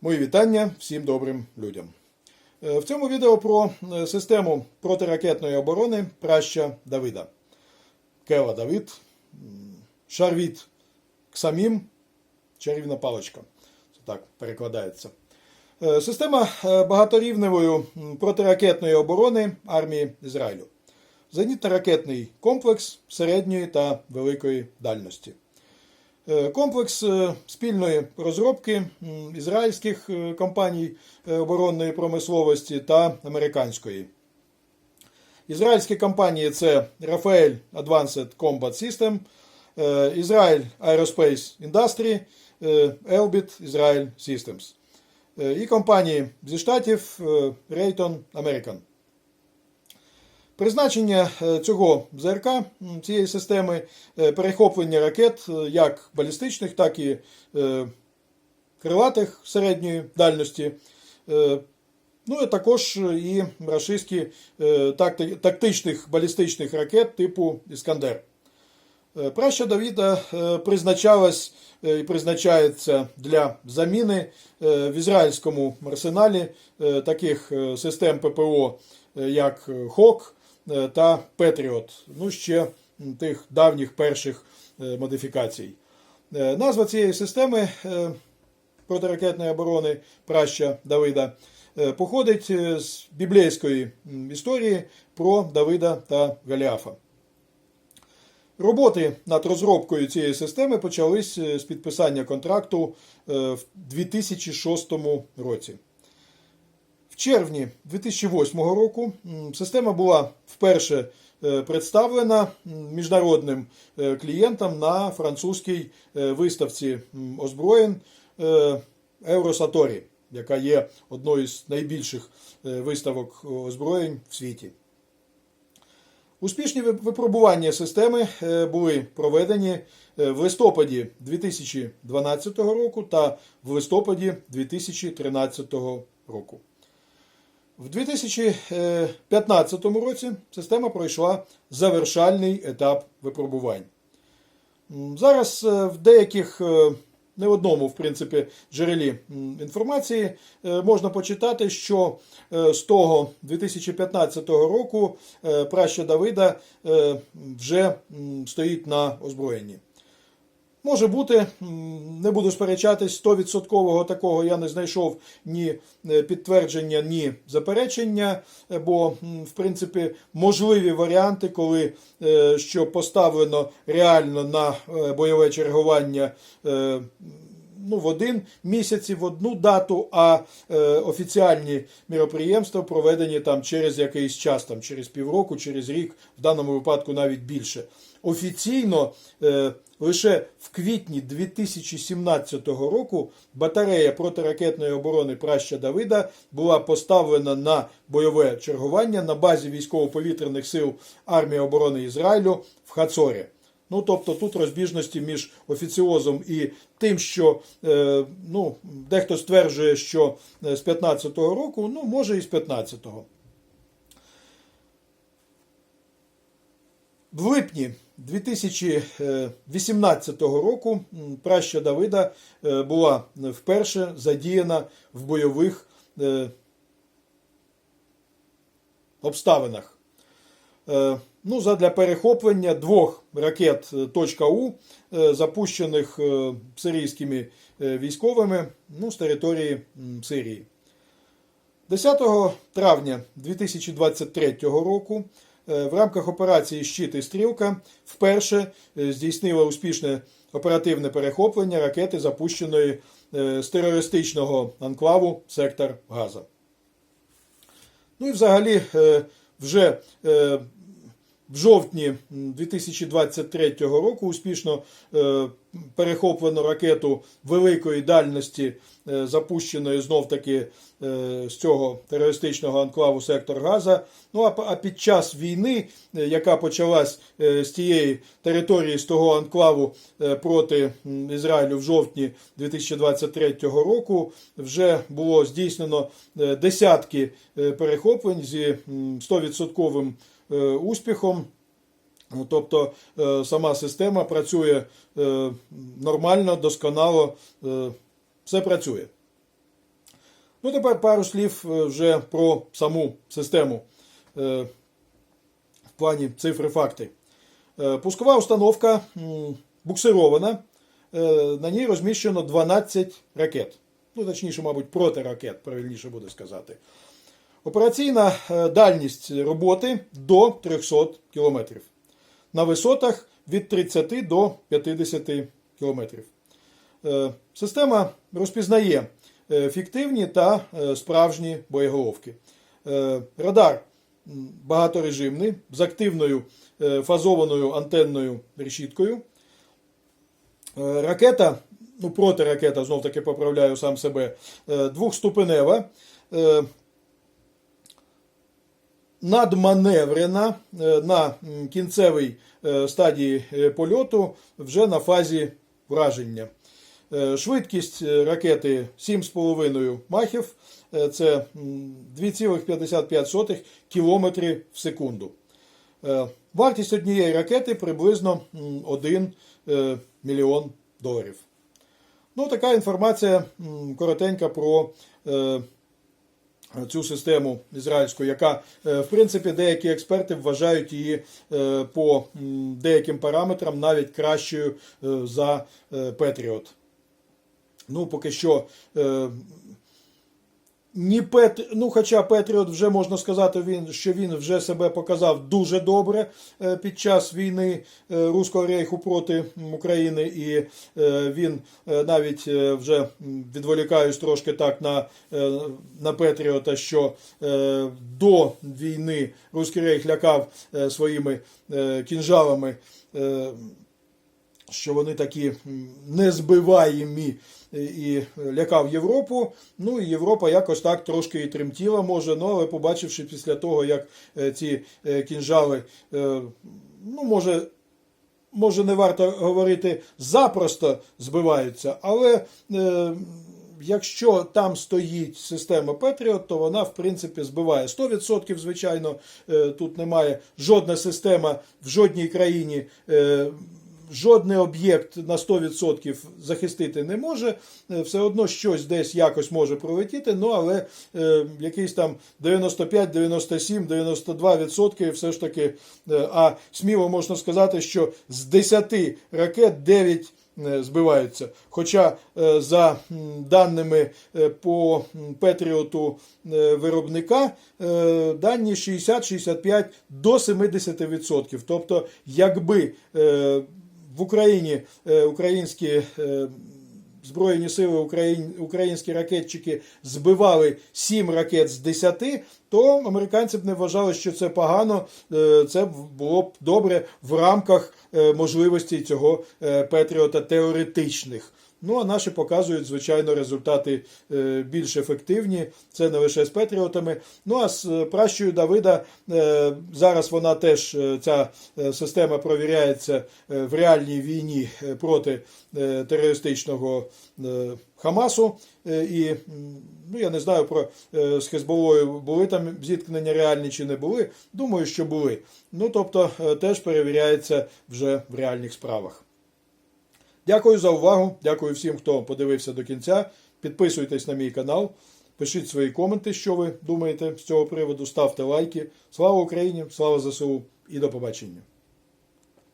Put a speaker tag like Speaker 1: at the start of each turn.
Speaker 1: Мої вітання всім добрим людям. Е, В цьому відео про е, систему протиракетної оборони праща Давида. Кела Давид, Шарвіт Ксамім, чарівна паличка. Це так перекладається. Е, Система багаторівневої протиракетної оборони армії Ізраїлю. Зенітно-ракетний комплекс середньої та великої дальності. Е, Комплекс е, спільної розробки ізраїльських е, компаній оборонної промисловості та американської. Ізраїльські компанії це Rafael Advanced Combat System, Israel Aerospace Industry, Elbit Israel Systems. І компанії зі штатів Raytheon American. Призначення е, цього ЗРК цієї системи е, перехоплення ракет е, як балістичних, так і крилатих середньої дальності. Ну, і також і рашистські тактичних балістичних ракет типу Іскандер. Праща Давіда призначалась і призначається для заміни в ізраїльському арсеналі таких систем ППО, як ХОК та Петріот, ну ще тих давніх перших е, модифікацій. Е, Назва цієї системи е, протиракетної оборони праща Давида е, походить е, з біблійської історії про Давида та Голіафа. Роботи над розробкою цієї системи почались е, з підписання контракту е, в 2006 році. Червні 2008 року система була вперше е, представлена міжнародним е, клієнтам на французькій е, виставці озброєнь Евросаторі, яка є одною з найбільших виставок озброєнь в світі. Успішні випробування системи були проведені в листопаді 2012 року та в листопаді 2013 року. В 2015 році система пройшла завершальний етап випробувань. Зараз е, в деяких, е, не одному, в принципі, джерелі інформації е, можна почитати, що е, з того 2015 року е, праща Давида е, вже стоїть на озброєнні. Може бути, не буду сперечатись, 100% такого я не знайшов ні е, підтвердження, ні заперечення, е, бо, в принципі, можливі варіанти, коли е, що поставлено реально на бойове чергування ну, в один місяць, в одну дату, а е, офіціальні міроприємства проведені там через якийсь час, там, через півроку, через рік, в даному випадку навіть більше. Офіційно е, лише в квітні 2017 року батарея протиракетної оборони Праща Давида була поставлена на бойове чергування на базі військово-повітряних сил армії оборони Ізраїлю в Хацорі. Ну, тобто тут розбіжності між офіціозом і тим, що е, ну, дехто стверджує, що е, з 15-го року, ну, може і з 15-го. В липні 2018 року праща Давида е, була вперше задіяна в бойових е, обставинах. Е, Ну, задля перехоплення двох ракет «Точка-У», запущених сирійськими військовими ну, з території Сирії. 10 травня 2023 року в рамках операції Щит і Стрілка вперше е, здійснила успішне оперативне перехоплення ракети, запущеної е, з терористичного анклаву сектор Газа. Ну і взагалі е, вже е, в жовтні 2023 року успішно перехоплено ракету великої дальності, е, запущеної знов таки е, з цього терористичного анклаву сектор Газа. Ну а, під час війни, е, яка почалась з тієї території, з того анклаву проти Ізраїлю в жовтні 2023 року, вже було здійснено десятки перехоплень зі м, 100% е, успіхом. Ну, Тобто е, сама система працює е, нормально, досконало, е, все працює. Ну, тепер пару слів вже про саму систему в плані цифри факти. Пускова установка буксирована. На ній розміщено 12 ракет. Ну, точніше, мабуть, протиракет, правильніше буде сказати. Операційна дальність роботи до 300 км. На висотах від 30 до 50 км. Е, Система розпізнає е, фіктивні та е, справжні боєголовки. Радар багаторежимний з активною фазованою антенною решіткою. Ракета, ну протиракета, знов таки поправляю сам себе, двохступенева, надманеврена е, на кінцевій е, стадії е, польоту вже на фазі враження. Швидкість ракети 7,5 махів, це 2,55 км в секунду. Вартість однієї ракети приблизно 1 мільйон доларів. Ну, така інформація коротенька про цю систему ізраїльську, яка, е, в принципі, деякі експерти вважають її е, по деяким параметрам навіть кращою е, за Петріот. Ну, поки що. Ні Пет... ну, хоча Петріот вже можна сказати, він, що він вже себе показав дуже добре е, під час війни е, Руського рейху проти України, і е, він навіть вже відволікаюсь трошки так на, на Петріота, що до війни Руський рейх лякав своїми кінжалами. Е, що вони такі незбиваємі е, і лякав Європу. Ну і Європа якось так трошки і тремтіла, може, ну, але побачивши після того, як е, ці е, кінжали, е, ну, може, може, не варто говорити, запросто збиваються, але. е, Якщо там стоїть система Patriot, то вона в принципі збиває 100%, звичайно, е, тут немає жодна система в жодній країні е, жодний об'єкт на 100% захистити не може. Е, Все одно щось десь якось може пролетіти, ну але е, якийсь там 95, 97, 92% все ж таки. е, а сміло можна сказати, що з 10 ракет 9 е, збиваються. Хоча е, за даними по Петріоту виробника, дані 60-65 до 70%. Тобто, якби в Україні е, українські е, Збройні сили Україн, українські ракетчики збивали 7 ракет з 10, то американці б не вважали, що це погано. Е, Це було б добре в рамках можливостей цього Петріота теоретичних. Ну, а наші показують, звичайно, результати е, більш ефективні. Це не лише з Петріотами. Ну а з е, пращою Давида е, зараз вона теж ця система провіряється в реальній війні проти терористичного Хамасу. І ну, я не знаю про з Хезболою були там зіткнення реальні чи не були. Думаю, що були. Ну тобто теж перевіряється вже в реальних справах. Дякую за увагу. Дякую всім, хто подивився до кінця. Підписуйтесь на мій канал, пишіть свої коменти, що ви думаєте з цього приводу, ставте лайки. Слава Україні! Слава ЗСУ і до побачення!